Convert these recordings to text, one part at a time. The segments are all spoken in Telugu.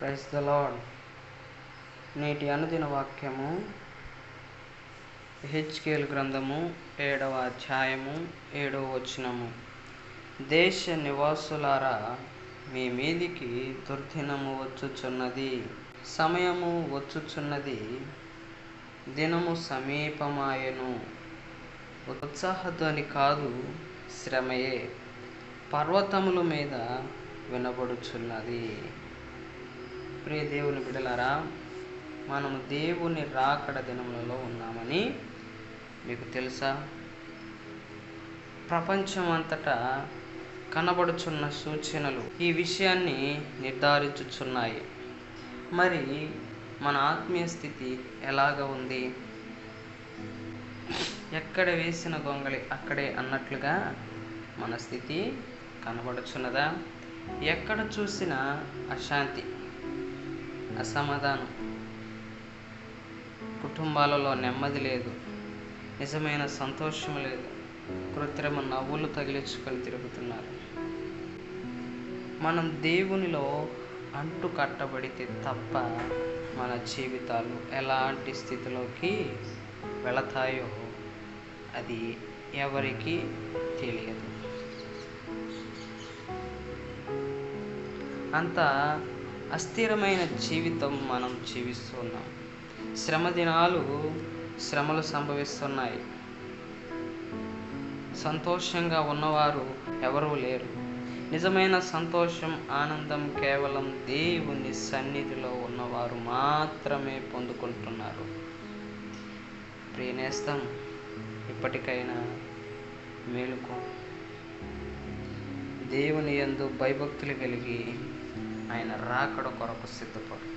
ప్రైస్ ద లాడ్ నేటి అనుదిన వాక్యము హెచ్కేల్ గ్రంథము ఏడవ అధ్యాయము ఏడవ వచనము. దేశ నివాసులారా మీ మీదికి దుర్దినము వచ్చుచున్నది సమయము వచ్చుచున్నది దినము సమీపమాయను. ఉత్సాహధ్వని కాదు శ్రమయే పర్వతముల మీద వినబడుచున్నది. ప్రియ దేవుని బిడలారా మనము దేవుని రాకడ దినములలో ఉన్నామని మీకు తెలుసా? ప్రపంచం అంతటా కనబడుచున్న సూచనలు ఈ విషయాన్ని నిర్ధారించుచున్నాయి. మరి మన ఆత్మీయ స్థితి ఎలాగ ఉంది? ఎక్కడ వేసిన గొంగళి అక్కడే అన్నట్లుగా మన స్థితి కనబడుచున్నదా? ఎక్కడ చూసినా అశాంతి. అసమాధానం. కుటుంబాలలో నెమ్మది లేదు. నిజమైన సంతోషం లేదు. కృత్రిమ నవ్వులు తగిలించుకొని తిరుగుతున్నారు. మనం దేవునిలో అంటు కట్టబడితే తప్ప మన జీవితాలు ఎలాంటి స్థితిలోకి వెళతాయో అది ఎవరికి తెలియదు. అంత అస్థిరమైన జీవితం మనం జీవిస్తున్నాం. శ్రమ దినాలు శ్రమలు సంభవిస్తున్నాయి. సంతోషంగా ఉన్నవారు ఎవరూ లేరు. నిజమైన సంతోషం ఆనందం కేవలం దేవుని సన్నిధిలో ఉన్నవారు మాత్రమే పొందుకుంటున్నారు. ప్రియనేస్తం ఇప్పటికైనా మేలుకో. దేవుని యందు భయభక్తులు కలిగి ఆయన రాకడ కొరకు సిద్ధపడు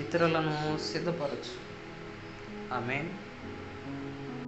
ఇతరులను సిద్ధపరచు ఆమె